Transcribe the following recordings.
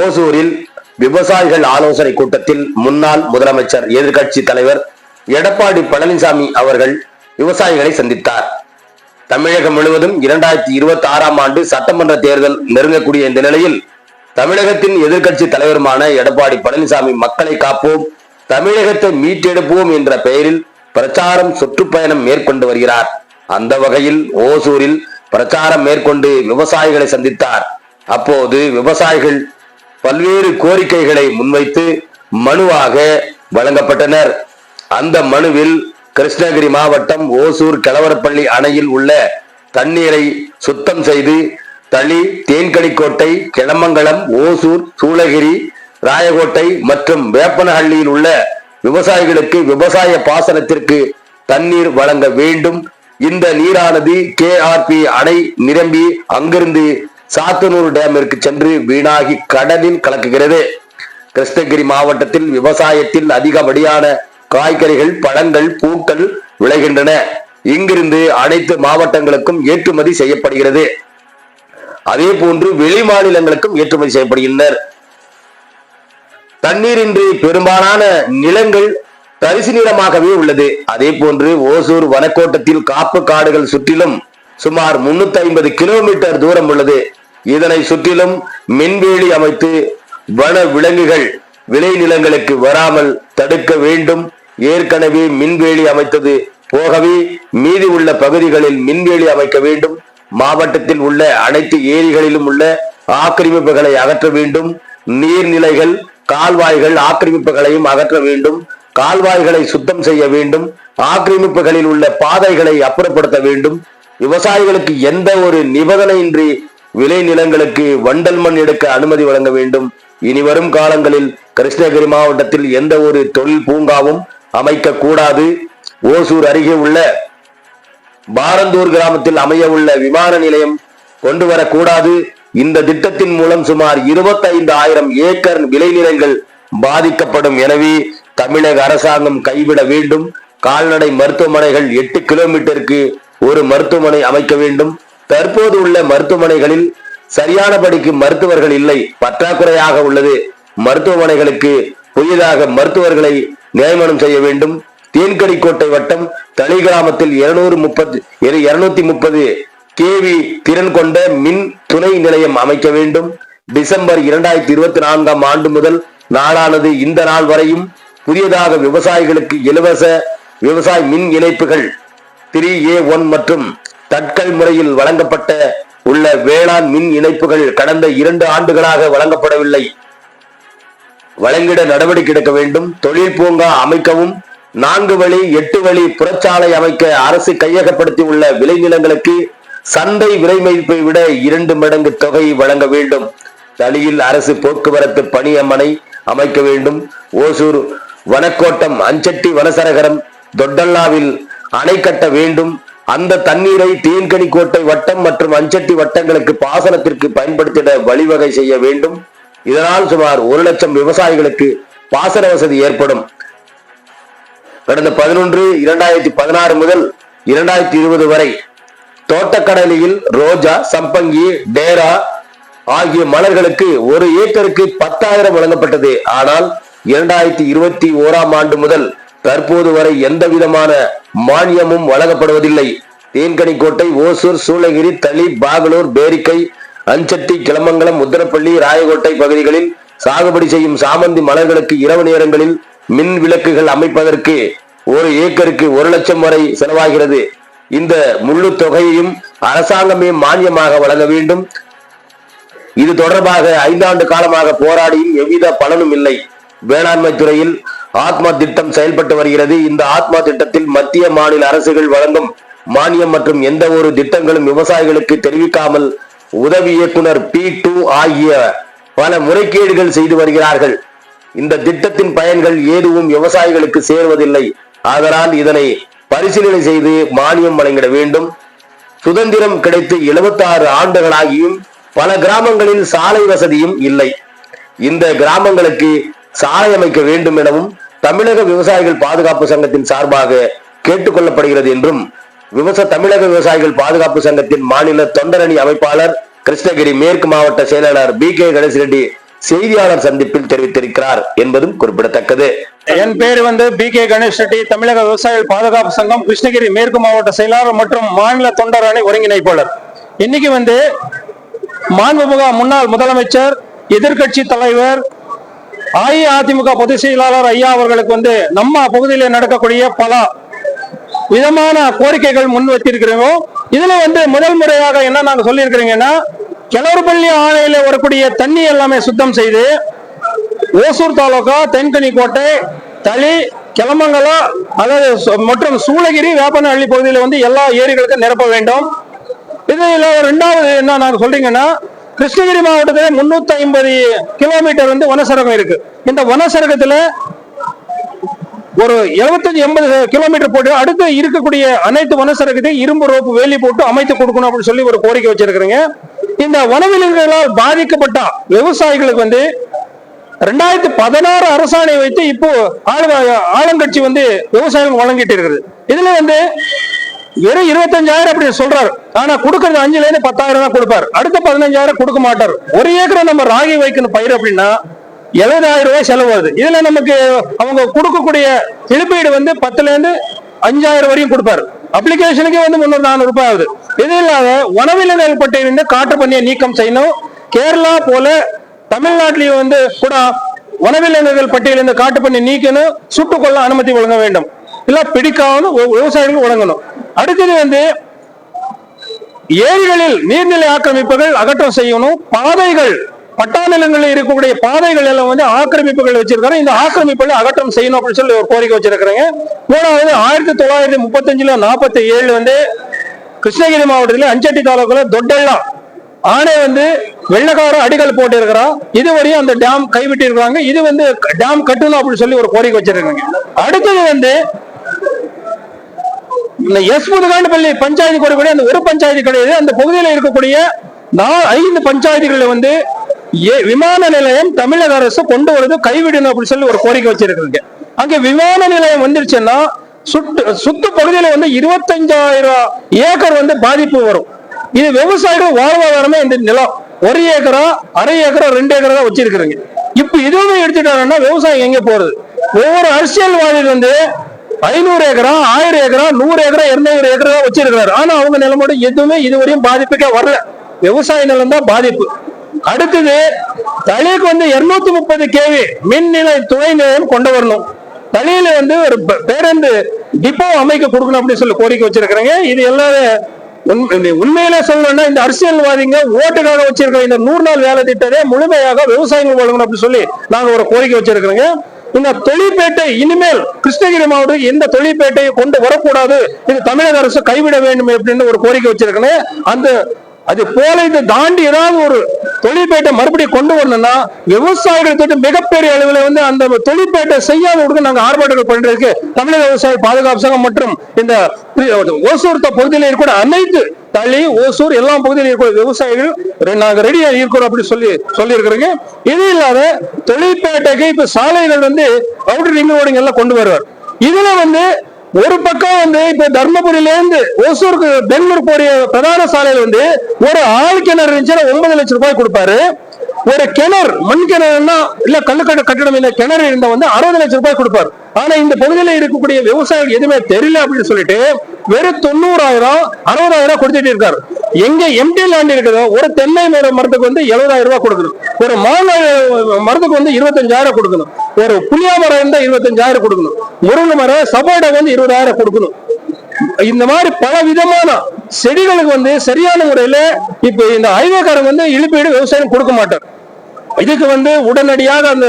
ஓசூரில் விவசாயிகள் ஆலோசனை கூட்டத்தில் முன்னாள் முதலமைச்சர் எதிர்கட்சி தலைவர் எடப்பாடி பழனிசாமி அவர்கள் விவசாயிகளை சந்தித்தார். தமிழகம் முழுவதும் இரண்டாயிரத்தி இருபத்தி ஆறாம் ஆண்டு சட்டமன்ற தேர்தல் நெருங்கக்கூடிய இந்த நிலையில் தமிழகத்தின் எதிர்கட்சி தலைவருமான எடப்பாடி பழனிசாமி மக்களை காப்போம் தமிழகத்தை மீட்டெடுப்போம் என்ற பெயரில் பிரச்சாரம் சுற்றுப்பயணம் மேற்கொண்டு வருகிறார். அந்த வகையில் ஓசூரில் பிரச்சாரம் மேற்கொண்டு விவசாயிகளை சந்தித்தார். அப்போது விவசாயிகள் பல்வேறு கோரிக்கைகளை முன்வைத்து மனுவாக வழங்கப்பட்டனர். அந்த மனுவில் கிருஷ்ணகிரி மாவட்டம் ஓசூர் கலவரப்பள்ளி அணையில் உள்ள தண்ணீரை சுத்தம் செய்து தளி தேன்கனிக்கோட்டை கிளமங்கலம் ஓசூர் சூளகிரி ராயகோட்டை மற்றும் வேப்பனஹள்ளியில் உள்ள விவசாயிகளுக்கு விவசாய பாசனத்திற்கு தண்ணீர் வழங்க வேண்டும். இந்த நீரானது கேஆர்பி அணை நிரம்பி அங்கிருந்து சாத்தனூர் டேமிற்கு சென்று வீணாகி கடலில் கலக்குகிறது. கிருஷ்ணகிரி மாவட்டத்தில் விவசாயத்தில் அதிகப்படியான காய்கறிகள் பழங்கள் பூக்கள் விளைகின்றன. இங்கிருந்து அனைத்து மாவட்டங்களுக்கும் ஏற்றுமதி செய்யப்படுகிறது. அதே போன்று வெளி மாநிலங்களுக்கும் ஏற்றுமதி செய்யப்படுகின்றனர். தண்ணீரின்றி பெரும்பாலான நிலங்கள் தரிசு நிலமாகவே உள்ளது. அதே போன்று ஓசூர் வனக்கோட்டத்தில் காப்பு காடுகள் சுற்றிலும் சுமார் 350 ஐம்பது கிலோமீட்டர் தூரம் உள்ளது. இதனை சுற்றிலும் மின்வேலி அமைத்து வன விலங்குகள் விளைநிலங்களுக்கு வராமல் தடுக்க வேண்டும். ஏற்கனவே மின்வேலி அமைத்தது போகவே மீதி உள்ள பகுதிகளில் மின்வேலி அமைக்க வேண்டும். மாவட்டத்தில் உள்ள அனைத்து ஏரிகளிலும் உள்ள ஆக்கிரமிப்புகளை அகற்ற வேண்டும். நீர்நிலைகள் கால்வாய்கள் ஆக்கிரமிப்புகளையும் அகற்ற வேண்டும். கால்வாய்களை சுத்தம் செய்ய வேண்டும். ஆக்கிரமிப்புகளில் உள்ள பாதைகளை அப்புறப்படுத்த வேண்டும். விவசாயிகளுக்கு எந்த ஒரு நிபந்தனையின்றி விளை நிலங்களுக்கு வண்டல் மண் எடுக்க அனுமதி வழங்க வேண்டும். இனி வரும் காலங்களில் கிருஷ்ணகிரி மாவட்டத்தில் எந்த ஒரு தொழில் பூங்காவும் அமைக்க கூடாது ஓசூர் அருகே உள்ள பாரந்தூர் கிராமத்தில் அமைய உள்ள விமான நிலையம் கொண்டு வரக்கூடாது. இந்த திட்டத்தின் மூலம் சுமார் 25000 ஆயிரம் ஏக்கர் விளைநிலங்கள் பாதிக்கப்படும். எனவே தமிழக அரசாங்கம் கைவிட வேண்டும். கால்நடை மருத்துவமனைகள் எட்டு கிலோமீட்டருக்கு ஒரு மருத்துவமனை அமைக்க வேண்டும். தற்போது உள்ள மருத்துவமனைகளில் சரியானபடிக்கு மருத்துவர்கள் இல்லை. பற்றாக்குறையாக உள்ளது. மருத்துவமனைகளுக்கு புதிதாக மருத்துவர்களை நியமனம் செய்ய வேண்டும். தேன்கடிக்கோட்டை வட்டம் தளி கிராமத்தில் இருநூறு முப்பது இருநூத்தி முப்பது கேவி திறன் கொண்ட மின் துணை நிலையம் அமைக்க வேண்டும். டிசம்பர் இரண்டாயிரத்தி இருபத்தி நான்காம் ஆண்டு முதல் நாளானது இந்த நாள் வரையும் புதியதாக விவசாயிகளுக்கு இலவச விவசாய மின் இணைப்புகள் த்ரீ ஏ ஒன் மற்றும் தட்கல் முறையில் வழங்கப்பட்ட உள்ள வேளாண் மின் இணைப்புகள் கடந்த இரண்டு ஆண்டுகளாக வழங்கப்படவில்லை. வழங்கிட நடவடிக்கை எடுக்க வேண்டும். தொழில் பூங்கா அமைக்கவும் நான்கு வழி எட்டு வழி புறச்சாலை அமைக்க அரசு கையகப்படுத்தி உள்ள விளைநிலங்களுக்கு சந்தை விலை மதிப்பை விட இரண்டு மடங்கு தொகை வழங்க வேண்டும். தளியில் அரசு போக்குவரத்து பணியமனை அமைக்க வேண்டும். ஓசூர் வனக்கோட்டம் அஞ்சட்டி வனசரகரம் தொட்டல்லாவில் அணை கட்ட வேண்டும். அந்த தண்ணீரை தேன்கனிக்கோட்டை வட்டம் மற்றும் அஞ்சட்டி வட்டங்களுக்கு பாசனத்திற்கு பயன்படுத்திட வழிவகை செய்ய வேண்டும். இதனால் சுமார் ஒரு லட்சம் விவசாயிகளுக்கு பாசன வசதி ஏற்படும். கடந்த பதினொன்று இரண்டாயிரத்தி பதினாறு முதல் இரண்டாயிரத்தி இருபது வரை தோட்டக்கடலையில் ரோஜா சம்பங்கி டேரா ஆகிய மலர்களுக்கு ஒரு ஏக்கருக்கு பத்தாயிரம் வழங்கப்பட்டது. ஆனால் இரண்டாயிரத்தி இருபத்தி ஓராம் ஆண்டு முதல் தற்போது வரை எந்த விதமான மானியமும் வழங்கப்படுவதில்லை. தேன்கனிக்கோட்டை ஓசூர் சூளகிரி தளி பாகலூர் பேரிக்கை அஞ்சட்டி கிளமங்கலம் முத்திரப்பள்ளி ராயகோட்டை பகுதிகளில் சாகுபடி செய்யும் சாமந்தி மலர்களுக்கு இரவு நேரங்களில் மின் விளக்குகள் அமைப்பதற்கு ஒரு ஏக்கருக்கு ஒரு லட்சம் வரை செலவாகிறது. இந்த முழு தொகையையும் அரசாங்கமே மானியமாக வழங்க வேண்டும். இது தொடர்பாக ஐந்தாண்டு காலமாக போராடியும் எவ்வித பலனும் இல்லை. வேளாண்மை துறையில் ஆத்மா திட்டம் செயல்பட்டு வருகிறது. இந்த ஆத்மா திட்டத்தில் மத்திய மாநில அரசுகள் வழங்கும் மானியம் மற்றும் எந்த ஒரு திட்டங்களும் விவசாயிகளுக்கு தெரிவிக்காமல் உதவி இயக்குனர் பி டூ ஆகிய பல முறைகேடுகள் செய்து வருகிறார்கள். இந்த திட்டத்தின் பயன்கள் எதுவும் விவசாயிகளுக்கு சேருவதில்லை. அதனால் இதனை பரிசீலனை செய்து மானியம் வழங்கிட வேண்டும். சுதந்திரம் கிடைத்து 76 ஆண்டுகளாகியும் பல கிராமங்களில் சாலை வசதியும் இல்லை. இந்த கிராமங்களுக்கு சாலை அமைக்க வேண்டும் எனவும் தமிழக விவசாயிகள் பாதுகாப்பு சங்கத்தின் சார்பாக கேட்டுக்கொள்ளப்படுகிறது என்றும் விவசாய தமிழக விவசாயிகள் பாதுகாப்பு சங்கத்தின் மாநில தொண்டரணி அமைப்பாளர் கிருஷ்ணகிரி மேற்கு மாவட்ட செயலாளர் பி கே கணேஷ் ரெட்டி செய்தியாளர் சந்திப்பில் தெரிவித்திருக்கிறார் என்பதும் குறிப்பிடத்தக்கது. என் பேர் வந்து பி கே கணேஷ் ரெட்டி தமிழக விவசாயிகள் பாதுகாப்பு சங்கம் கிருஷ்ணகிரி மேற்கு மாவட்ட செயலாளர் மற்றும் மாநில தொண்டர் அணி ஒருங்கிணைப்பாளர். இன்னைக்கு வந்து மாண்புமுக முன்னாள் முதலமைச்சர் எதிர்கட்சி தலைவர் அஇஅதிமுக பொதுச் செயலாளர் ஐயா அவர்களுக்கு வந்து நம்ம பகுதியில் நடக்கக்கூடிய பல விதமான கோரிக்கைகள் முன் வச்சிருக்கிறோம் இதுல வந்து முதல் முறையாக என்ன நாங்க சொல்லியிருக்கிறீங்கன்னா கிளறுபள்ளி ஆலையில் வரக்கூடிய தண்ணி எல்லாமே சுத்தம் செய்து ஓசூர் தாலுகா தென்கனி கோட்டை தளி கிளமங்கலம் அதாவது சு- மற்றும் சூளகிரி வேப்பனஹள்ளி பகுதியில் வந்து எல்லா ஏரிகளுக்கும் நிரப்ப வேண்டும். இதில் ரெண்டாவது என்ன நாங்கள் சொல்றீங்கன்னா கிருஷ்ணகிரி மாவட்டத்தில் முன்னூத்தி ஐம்பது கிலோமீட்டர் வந்து வனசரகம் இருக்கு. இந்த வனசரகத்துல ஒரு 75 எண்பது கிலோமீட்டர் போட்டு அடுத்து இருக்கக்கூடிய அனைத்து வனசரகத்தையும் இரும்பு ரோப்பு வேலி போட்டு அமைத்து கொடுக்கணும் அப்படின்னு சொல்லி ஒரு கோரிக்கை வச்சிருக்கிறீங்க. இந்த வனவிலங்குகளால் பாதிக்கப்பட்ட விவசாயிகளுக்கு வந்து ரெண்டாயிரத்தி பதினாறு அரசாணை வைத்து இப்போ ஆளு- ஆளுங்கட்சி வந்து விவசாயிகள் வழங்கிட்டு இருக்குது. இதுல வந்து வெறும் இருபத்தஞ்சாயிரம் அப்படி சொல்றாரு. ஆனா கொடுக்கறது அஞ்சுல இருந்து பத்தாயிரம் தான் கொடுப்பாரு. அடுத்த பதினஞ்சாயிரம் கொடுக்க மாட்டார். ஒரு ஏக்கரை நம்ம ராகி வைக்கணும் பயிர் அப்படின்னா எழுபதாயிரம் ரூபாய் செலவு வருது. இதுல நமக்கு அவங்க கொடுக்கக்கூடிய இழப்பீடு வந்து பத்துல இருந்து அஞ்சாயிரம் வரையும் கொடுப்பாரு. அப்ளிகேஷனுக்கே வந்து முன்னூறு நானூறு ரூபாய் ஆகுது. இது இல்லாத வனவிலங்குகள் பட்டியலிருந்து காட்டு பண்ணியை நீக்கம் செய்யணும். கேரளா போல தமிழ்நாட்டிலேயும் வந்து கூட உணவிலங்குகள் பட்டியலிருந்து காட்டு பண்ணி நீக்கணும். சுட்டுக்கொள்ள அனுமதி வழங்க வேண்டும். இல்ல பிடிக்காமல் விவசாயிகள் வழங்கணும். அடுத்தது வந்து ஏரிகளில் நீர்நிலை ஆக்கிரமிப்புகள் அகற்றம் செய்யணும். பாதைகள் பட்டா நிலங்களில் இருக்கக்கூடிய பாதைகள் எல்லாம் வந்து ஆக்கிரமிப்புகள் வச்சிருக்காங்க. இந்த ஆக்கிரமிப்புகளை அகற்றம் செய்யணும் அப்படின்னு சொல்லி ஒரு கோரிக்கை வச்சிருக்கிறாங்க. மூணாவது ஆயிரத்தி தொள்ளாயிரத்தி முப்பத்தஞ்சுல நாற்பத்தி ஏழு வந்து கிருஷ்ணகிரி மாவட்டத்தில் அஞ்சட்டி தாலுக்கில் தொட்டெல்லாம் ஆனே வந்து வெள்ளக்கார அடிகள் போட்டு இருக்கிறோம் இதுவரையும் அந்த டேம் கைவிட்டு இது வந்து டேம் கட்டணும் அப்படின்னு சொல்லி ஒரு கோரிக்கை வச்சிருக்காங்க. அடுத்தது வந்து இந்த எஸ் முதுகாண்டுப்பள்ளி பஞ்சாயத்து கூடக்கூடிய அந்த ஒரு பஞ்சாயத்து கிடையாது. அந்த பகுதியில் இருக்கக்கூடிய ஐந்து பஞ்சாயத்துகளில் வந்து ஏ- விமான நிலையம் தமிழக அரசு கொண்டு வரது கைவிடணும் அப்படின்னு சொல்லி ஒரு கோரிக்கை வச்சிருக்காங்க. அங்க விமான நிலையம் வந்துருச்சுன்னா சுட்டு சுத்து பகுதியில வந்து இருபத்தஞ்சாயிரம் ஏக்கர் வந்து பாதிப்பு வரும். இது விவசாயிகள் வாழ்வாதாரமே இந்த நிலம். ஒரு ஏக்கரா அரை ஏக்கரா ரெண்டு ஏக்கரா தான் வச்சிருக்கிறீங்க. இப்ப இதுவுமே எடுத்துட்டாங்கன்னா விவசாயம் எங்க போறது? ஒவ்வொரு அரசியல்வாதிகள் வந்து ஐநூறு ஏக்கரா ஆயிரம் ஏக்கரா நூறு ஏக்கரா இருநூறு ஏக்கரா வச்சிருக்கிறாரு. ஆனா அவங்க நிலமோட எதுவுமே இதுவரையும் பாதிப்புக்கே வரல. விவசாய நிலம் தான் பாதிப்பு. அடுத்தது தலைக்கு வந்து 230 முப்பது கேவி மின் நிலை துணை நிலையம் கொண்டு வரணும். தலையில வந்து ஒரு பேருந்து டிப்போ அமைக்க கொடுக்கணும் அப்படின்னு சொல்லி கோரிக்கை வச்சிருக்கிறாங்க. இது எல்லாமே உண்மையிலே சொல்லணும்னா இந்த அரசியல்வாதிங்க ஓட்டுக்காக வச்சிருக்கிற இந்த நூறு நாள் வேலை திட்டத்தை முழுமையாக விவசாயிகள் வழங்கணும் அப்படின்னு சொல்லி நாங்க ஒரு கோரிக்கை வச்சிருக்கிறோங்க. இந்த தொழிற்பேட்டை இனிமேல் கிருஷ்ணகிரி மாவட்டம் எந்த தொழிற்பேட்டையை கொண்டு வரக்கூடாது இது தமிழக அரசு கைவிட வேண்டும் அப்படின்னு ஒரு கோரிக்கை வச்சிருக்கேன். அந்த அது போல இதை தாண்டி ஏதாவது ஒரு தொழிற்பேட்டை மறுபடியும் கொண்டு வரணும்னா விவசாயிகள் தொட்டு மிகப்பெரிய அளவில் வந்து அந்த தொழிற்பேட்டை செய்யாத விடுக்க நாங்கள் ஆர்ப்பாட்டங்கள் பண்றதுக்கு தமிழக விவசாய பாதுகாப்பு சங்கம் மற்றும் இந்த ஓசூர்த்த பகுதியில் கூட அனைத்து தளி ஓசூர் எல்லா பகுதியில் இருக்கிற விவசாயிகள் நாங்கள் ரெடியாக ரெடியா இருக்கிறோம் அப்படி சொல்லி சொல்லி இருக்கிறீங்க இது இல்லாத தொழிற்பேட்டைக்கு இப்ப சாலைகள் வந்து அவுட்டர் ரிங் ரோடுங்க எல்லாம் கொண்டு வருவார். இதுல வந்து ஒரு பக்கம் வந்து இப்ப தர்மபுரியில இருந்து ஓசூருக்கு பெங்களூர் போடிய பிரதான சாலையில வந்து ஒரு ஆள் கிணறு இருந்துச்சுன்னா ஒன்பது லட்சம் ரூபாய் கொடுப்பாரு. ஒரு கிணறு மண் கிணறுனா இல்ல கல்லுக்கட்டு கட்டடம் இல்ல கிணறு இருந்தா வந்து அறுபது லட்சம் ரூபாய் கொடுப்பாரு. ஆனா இந்த பகுதியில இருக்கக்கூடிய விவசாயிகள் எதுவுமே தெரியல அப்படின்னு சொல்லிட்டு வெறும் தொண்ணூறாயிரம் அறுபதாயிரம் கொடுத்துட்டு இருக்காரு எங்க எம்டி லேண்ட் இருக்குதோ ஒரு தென்னை மர மரத்துக்கு வந்து எழுபதாயிரம் ரூபாய் கொடுக்கணும். ஒரு மாங்காய் மரத்துக்கு வந்து இருபத்தஞ்சாயிரம் கொடுக்கணும். ஒரு புளியா மரம் இருந்தா இருபத்தஞ்சாயிரம் கொடுக்கணும். முருங்கை மரம் சப்போட்டா வந்து இருபதாயிரம் கொடுக்கணும். இந்த மாதிரி பல விதமான செடிகளுக்கு வந்து சரியான முறையில இப்ப இந்த ஹைவேக்காரங்க வந்து இழுப்பீடு விவசாயம் கொடுக்க மாட்டார். இதுக்கு வந்து உடனடியாக அந்த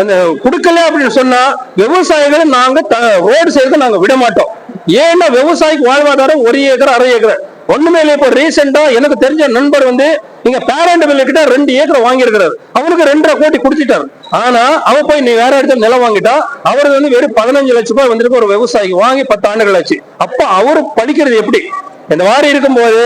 அந்த கொடுக்கல அப்படின்னு சொன்னா விவசாயிகளை நாங்க ரோடு செய்யறதுக்கு நாங்க விட மாட்டோம் ஏன்னா விவசாயிக்கு வாழ்வாதாரம் ஒரு ஏக்கர் அரை ஏக்கர். ஒண்ணுமே இல்லை இப்போ ரீசெண்டா எனக்கு தெரிஞ்ச நண்பர் வந்து இங்க பேரண்ட் பில்லு கிட்ட ரெண்டு ஏக்கர் வாங்கியிருக்கிறாரு. அவனுக்கு ரெண்டரை கோடி கொடுத்துட்டாரு. ஆனா அவ போய் நீ வேற இடத்துல நிலம் வாங்கிட்டா அவருக்கு வந்து வெறும் பதினஞ்சு லட்சம் ரூபாய் வந்திருக்கு ஒரு விவசாயிக்கு. வாங்கி பத்து ஆண்டுகள் ஆச்சு. அப்ப அவரு படிக்கிறது எப்படி? இந்த மாதிரி இருக்கும்போது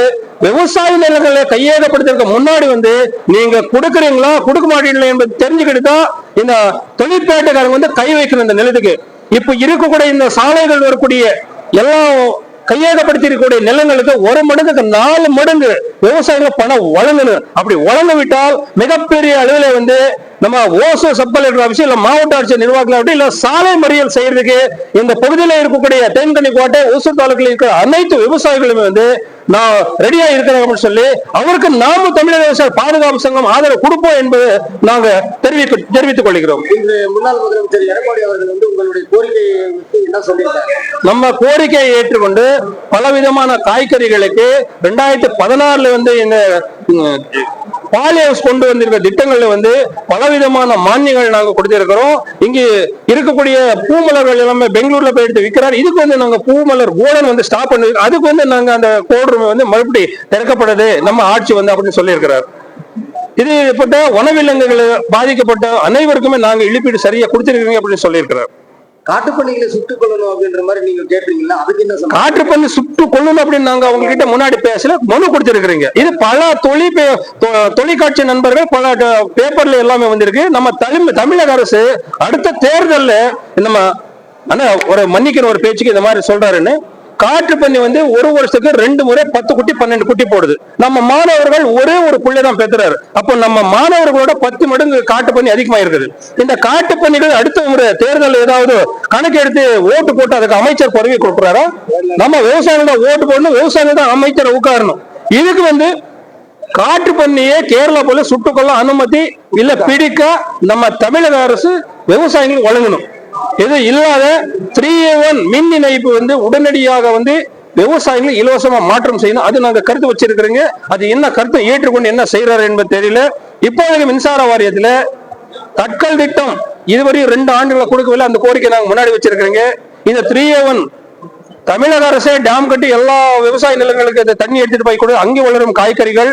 விவசாய நிலங்களை கையகப்படுத்துறதுக்கு முன்னாடி வந்து நீங்க கொடுக்குறீங்களா கொடுக்க மாட்டீங்களா என்பது தெரிஞ்சுக்கிட்டு தான் இந்த தொழிற்பேட்டைக்காரங்க வந்து கை வைக்கணும் இந்த நிலத்துக்கு. இப்ப இருக்கக்கூடிய இந்த சாலைகள் வரக்கூடிய எல்லாம் கையகப்படுத்திருக்கக்கூடிய நிலங்களுக்கு ஒரு மடங்குக்கு நாலு மடங்கு விவசாயிகள் பணம் வழங்கணும். அப்படி வழங்க விட்டால் மிகப்பெரிய அளவில் வந்து நம்ம ஓசோ சப் கலெக்டர் ஆஃபீஸ் இல்ல மாவட்ட ஆட்சியர் நிர்வாகத்தில் இல்ல சாலை மறியல் செய்யறதுக்கு இந்த பகுதியில் இருக்கக்கூடிய தேன்கனி கோட்டை ஓசூர் தாலுக்கில் இருக்கிற அனைத்து விவசாயிகளுமே வந்து நான் ரெடியா இருக்கிறேன் அப்படின்னு சொல்லி அவருக்கு நாம தமிழக விவசாய பாதுகாப்பு சங்கம் ஆதரவு கொடுப்போம் என்பது நாங்க தெரிவிக்க தெரிவித்துக் கொள்கிறோம். முன்னாள் முதலமைச்சர் எடப்பாடி அவர்கள் வந்து உங்களுடைய கோரிக்கையை என்ன சொல்லியிருக்காங்க நம்ம கோரிக்கையை ஏற்றுக்கொண்டு பலவிதமான காய்கறிகளுக்கு ரெண்டாயிரத்தி பதினாறுல வந்து இந்த ம், பாலி ஹவுஸ் கொண்டு வந்திருக்க திட்டங்கள்ல வந்து பலவிதமான மானியங்கள் நாங்க கொடுத்திருக்கிறோம். இங்கு இருக்கக்கூடிய பூமலர்கள் எல்லாமே பெங்களூர்ல போய் எடுத்து விற்கிறார் இதுக்கு வந்து நாங்க பூமலர் கோடன் வந்து ஸ்டாப் பண்ணி அதுக்கு வந்து நாங்க அந்த கோட் வந்து மறுபடி திறக்கப்படுது நம்ம ஆட்சி வந்து அப்படின்னு சொல்லியிருக்கிறார். இது பட்ட வனவிலங்குகள் பாதிக்கப்பட்ட அனைவருக்குமே நாங்க இழப்பீடு சரியா கொடுத்திருக்கீங்க அப்படின்னு சொல்லியிருக்கிறார். காட்டுப்பண்ணிகளை சுட்டு கொள்ளணும் அப்படின்ற மாதிரி நீங்க கேட்டீங்களா அதுக்கு என்ன காட்டுப்பண்ணி சுட்டு கொள்ளணும் அப்படின்னு நாங்க அவங்க கிட்ட முன்னாடி பேசல மனு கொடுத்திருக்கிறீங்க. இது பல தொழில் பே- தொ- தொலைக்காட்சி நண்பர்கள் பல பேப்பர்ல எல்லாமே வந்திருக்கு. நம்ம தமிழ் தமிழக அரசு அடுத்த தேர்தல்ல நம்ம ஆனா ஒரு மன்னிக்கிற ஒரு பேச்சுக்கு இந்த மாதிரி சொல்றாருன்னு காற்று பண்ணி வந்து ஒரு வருஷத்துக்கு ரெண்டு முறை பத்து குட்டி பன்னெண்டு குட்டி போடுது. நம்ம மாணவர்கள் ஒரே ஒரு புள்ளை தான் பெற்றுறாரு அப்போ நம்ம மாணவர்களோட பத்து மடங்கு காட்டு பண்ணி அதிகமாக இருக்குது இந்த காட்டு பண்ணிகள் அடுத்த முறை தேர்தல் ஏதாவது கணக்கு எடுத்து ஓட்டு போட்டு அதுக்கு அமைச்சர் பதவி கொடுக்குறாரா? நம்ம விவசாயிகளோட ஓட்டு போடணும் விவசாயிகள் தான் அமைச்சரை உட்காரணும். இதுக்கு வந்து காட்டு பண்ணியே கேரளா போல சுட்டுக்கொள்ள அனுமதி இல்ல பிடிக்க நம்ம தமிழக அரசு விவசாயிகளுக்கு வழங்கணும். இது இல்லாத த்ரீ ஒன் மின் இணைப்பு வந்து உடனடியாக வந்து விவசாயிகள் இலவசமா மாற்றம் செய்யணும். அது நாங்க கருத்து வச்சிருக்கிறோங்க. அது என்ன கருத்தை ஏற்றுக்கொண்டு என்ன செய்யறாரு என்பது தெரியல. இப்போதைக்கு மின்சார வாரியத்துல தட்கல் திட்டம் இதுவரையும் ரெண்டு ஆண்டுகளை கொடுக்கவில்லை. அந்த கோரிக்கை நாங்க முன்னாடி வச்சிருக்கிறோங்க. இந்த த்ரீ ஒன் தமிழக அரசே டேம் கட்டி எல்லா விவசாய நிலங்களுக்கு இந்த தண்ணி எடுத்துட்டு போய் கொடு. அங்கே வளரும் காய்கறிகள்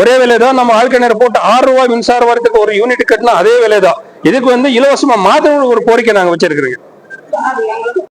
ஒரே விலை தான் நம்ம ஆழ்கிணறு போட்டு ஆறு ரூபாய் மின்சார வாரத்துக்கு ஒரு யூனிட் கட்டினா அதே விலை தான் இதுக்கு வந்து இலவசமா மாத்திரை ஒரு கோரிக்கை நாங்க வச்சிருக்கிறோங்க.